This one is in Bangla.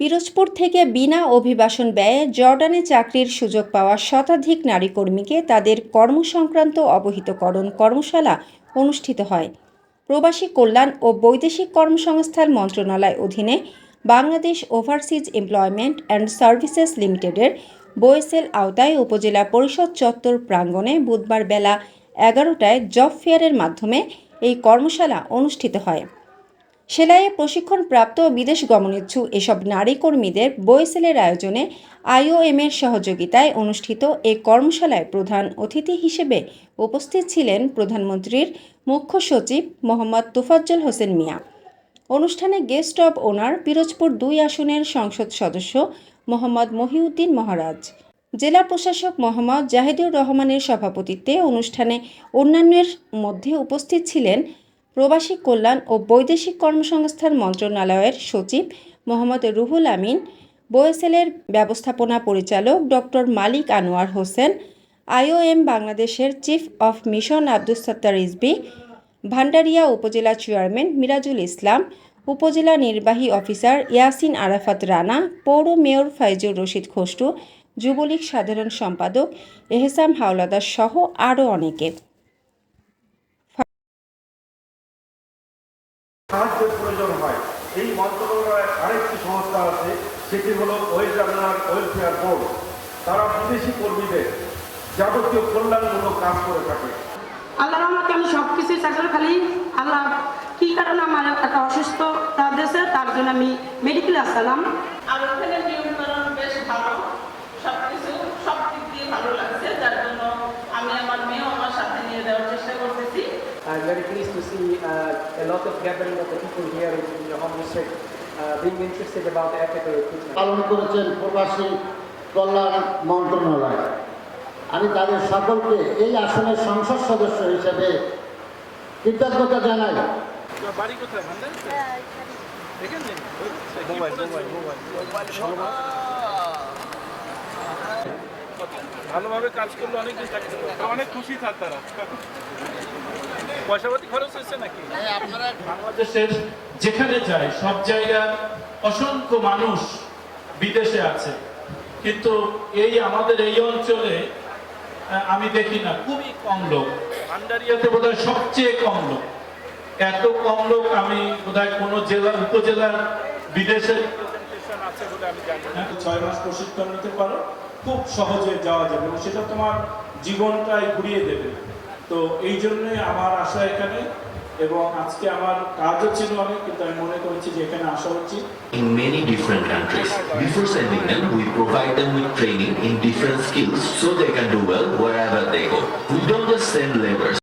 পিরোজপুর থেকে বিনা অভিবাসন ব্যয়ে জর্ডানে চাকরির সুযোগ পাওয়া শতাধিক নারী কর্মীকে তাদের কর্মসংক্রান্ত অবহিতকরণ কর্মশালা অনুষ্ঠিত হয়। প্রবাসী কল্যাণ ও বৈদেশিক কর্মসংস্থান মন্ত্রণালয় অধীনে Bangladesh overseas employment and services লিমিটেডের বোয়েসেল আওতায় উপজেলা পরিষদ চত্বর প্রাঙ্গণে বুধবার বেলা এগারোটায় জব ফেয়ারের মাধ্যমে এই কর্মশালা অনুষ্ঠিত হয়। সেলাইয়ে প্রশিক্ষণপ্রাপ্ত ও বিদেশ গমনেচ্ছু এসব নারী কর্মীদের বইসেলের আয়োজনে আইওএম এর সহযোগিতায় অনুষ্ঠিত এ কর্মশালায় প্রধান অতিথি হিসেবে উপস্থিত ছিলেন প্রধানমন্ত্রীর মুখ্য সচিব মোহাম্মদ তোফাজ্জল হোসেন মিয়া। অনুষ্ঠানে গেস্ট অব ওনার পিরোজপুর দুই আসনের সংসদ সদস্য মোহাম্মদ মহিউদ্দিন মহারাজ, জেলা প্রশাসক মোহাম্মদ জাহিদুর রহমানের সভাপতিত্বে অনুষ্ঠানে অন্যান্যের মধ্যে উপস্থিত ছিলেন প্রবাসী কল্যাণ ও বৈদেশিক কর্মসংস্থান মন্ত্রণালয়ের সচিব মোহাম্মদ রুহুল আমিন, বোয়েসেলের ব্যবস্থাপনা পরিচালক ডক্টর মালিক আনোয়ার হোসেন, আইওএম বাংলাদেশের chief of mission Abdus Sattar Rizvi Bhandaria উপজেলা চেয়ারম্যান মিরাজুল ইসলাম, উপজেলা নির্বাহী অফিসার ইয়াসিন আরাফাত রানা, পৌর মেয়র ফাইজুর রশিদ খসরু, যুবলীগ সাধারণ সম্পাদক এহসাম হাওলাদার সহ আরও অনেকে। সাহায্যের প্রয়োজন হয়। এই মন্ত্রণালয়ের আরেকটি সংস্থা আছে সেটি হলো ওয়েস্ট আপনার ওয়েলফেয়ার বোর্ড তারা বিদেশি কর্মীদের যাবতীয় কল্যাণমূলক কাজ করে থাকে। আল্লাহ রহমতে আমি সব কিছুই চাকরি খালি। আল্লাহ কি কারণে আমার একটা অসুস্থতা দেশে? তার জন্য আমি মেডিকেল আসলাম। আর ওখানে I'm very pleased to see uh, a lot of gathering of the people here in, the Home District uh, being interested about the ethical recruitment. পালন করেছেন প্রবাসী কল্যাণ মন্ত্রণালয় আমি তাদের সকলকে এই আসনের সংসদ সদস্য হিসেবে কৃতজ্ঞতা জানাই বাড়ি কোথায় ভালোভাবে কাজ করলে। অনেক খুশি থাক তারা পয়সাপাতি খরচ হয়েছে নাকি? আপনারা বাংলাদেশের যেখানে যায় সব জায়গার অসংখ্য মানুষ বিদেশে আছে। কিন্তু এই আমাদের এই অঞ্চলে আমি দেখি না খুবই কম লোক। ভান্ডারিয়াতে বোধহয় সবচেয়ে কম লোক। এত কম লোক আমি বোধহয় কোনো জেলার উপজেলার বিদেশে representation আছে বলে আমি জানি না। হ্যাঁ, ছয় মাস প্রশিক্ষণ নিতে পারো খুব সহজে যাওয়া যাবে এবং সেটা তোমার জীবনটাই ঘুরিয়ে দেবে। তো এই জন্যই আমার আসা এখানে এবং আজকে আমার কাজও ছিল অনেক কিন্তু আমি মনে করেছি যে এখানে আসা উচিত in many different countries. Before sending them, we provide them with training in different skills so they can do well wherever they go. We don't just send labor,